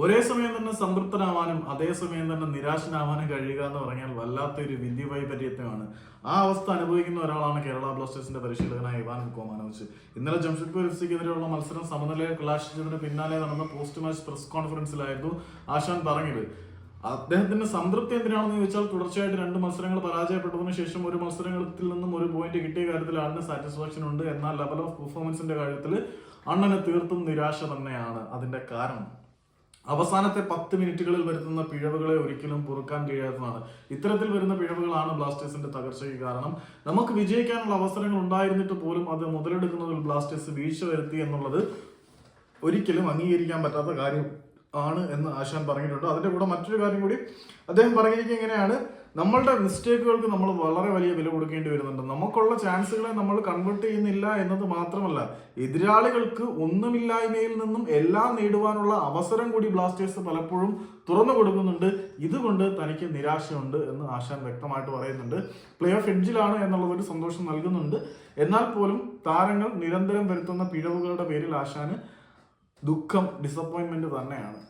ഒരേ സമയം തന്നെ സംതൃപ്തനാവാനും അതേ സമയം തന്നെ നിരാശനാവാനും കഴിയുക എന്ന് പറഞ്ഞാൽ വല്ലാത്തൊരു വിദ്യ വൈപര്യത്വമാണ് ആ അവസ്ഥ അനുഭവിക്കുന്ന ഒരാളാണ് കേരള ബ്ലാസ്റ്റേഴ്സിന്റെ പരിശീലകനായ ഇവാൻ കോമാനോവിച്ച് ഇന്നലെ ജംഷഡ്പൂർ എഫ് സിക്കെതിരെയുള്ള മത്സരം സമനിലയിൽ കലാശിച്ചതിന് പിന്നാലെ നടന്ന പോസ്റ്റ് മാച്ച് പ്രസ് കോൺഫറൻസിലായിരുന്നു ആശാൻ പറഞ്ഞത്. അദ്ദേഹത്തിന്റെ സംതൃപ്തി എന്തിനാണെന്ന് ചോദിച്ചാൽ തുടർച്ചയായിട്ട് രണ്ട് മത്സരങ്ങൾ പരാജയപ്പെട്ടതിനു ശേഷം ഒരു മത്സരത്തിൽ നിന്നും ഒരു പോയിന്റ് കിട്ടിയ കാര്യത്തിൽ ആളിന് സാറ്റിസ്ഫാക്ഷൻ ഉണ്ട്. എന്നാൽ ലെവൽ ഓഫ് പെർഫോമൻസിന്റെ കാര്യത്തിൽ അണ്ണന് തീർത്തും നിരാശ തന്നെയാണ്. അതിന്റെ കാരണം? അവസാനത്തെ പത്ത് മിനിറ്റുകളിൽ വരുത്തുന്ന പിഴവുകളെ ഒരിക്കലും പൊറുക്കാൻ കഴിയാത്തതാണ്. ഇത്തരത്തിൽ വരുന്ന പിഴവുകളാണ് ബ്ലാസ്റ്റേഴ്സിന്റെ തകർച്ചയ്ക്ക് കാരണം. നമുക്ക് വിജയിക്കാനുള്ള അവസരങ്ങൾ ഉണ്ടായിരുന്നിട്ട് പോലും അത് മുതലെടുക്കുന്നതിൽ ബ്ലാസ്റ്റേഴ്സ് വീഴ്ച വരുത്തി എന്നുള്ളത് ഒരിക്കലും അംഗീകരിക്കാൻ പറ്റാത്ത കാര്യം. ആണ് എന്ന് ആശാൻ പറഞ്ഞിട്ടുണ്ട്. അതിന്റെ കൂടെ മറ്റൊരു കാര്യം കൂടി അദ്ദേഹം പറഞ്ഞിരിക്കുക എങ്ങനെയാണ് നമ്മളുടെ മിസ്റ്റേക്കുകൾക്ക് നമ്മൾ വളരെ വലിയ വില കൊടുക്കേണ്ടി വരുന്നുണ്ട്. നമുക്കുള്ള ചാൻസുകളെ നമ്മൾ കൺവേർട്ട് ചെയ്യുന്നില്ല എന്നത് മാത്രമല്ല എതിരാളികൾക്ക് ഒന്നുമില്ലായ്മയിൽ നിന്നും എല്ലാം നേടുവാനുള്ള അവസരം കൂടി ബ്ലാസ്റ്റേഴ്സ് പലപ്പോഴും തുറന്നു കൊടുക്കുന്നുണ്ട്. ഇതുകൊണ്ട് തനിക്ക് നിരാശയുണ്ട് എന്ന് ആശാൻ വ്യക്തമായിട്ട് പറയുന്നുണ്ട്. പ്ലേ ഓഫ് എഡ്ജിലാണ് എന്നുള്ളതൊരു സന്തോഷം നൽകുന്നുണ്ട്. എന്നാൽ പോലും താരങ്ങൾ നിരന്തരം വരുത്തുന്ന പിഴവുകളുടെ പേരിൽ ആശാന് ദുഃഖം ഡിസപ്പോയിൻമെന്റ് തന്നെയാണ്.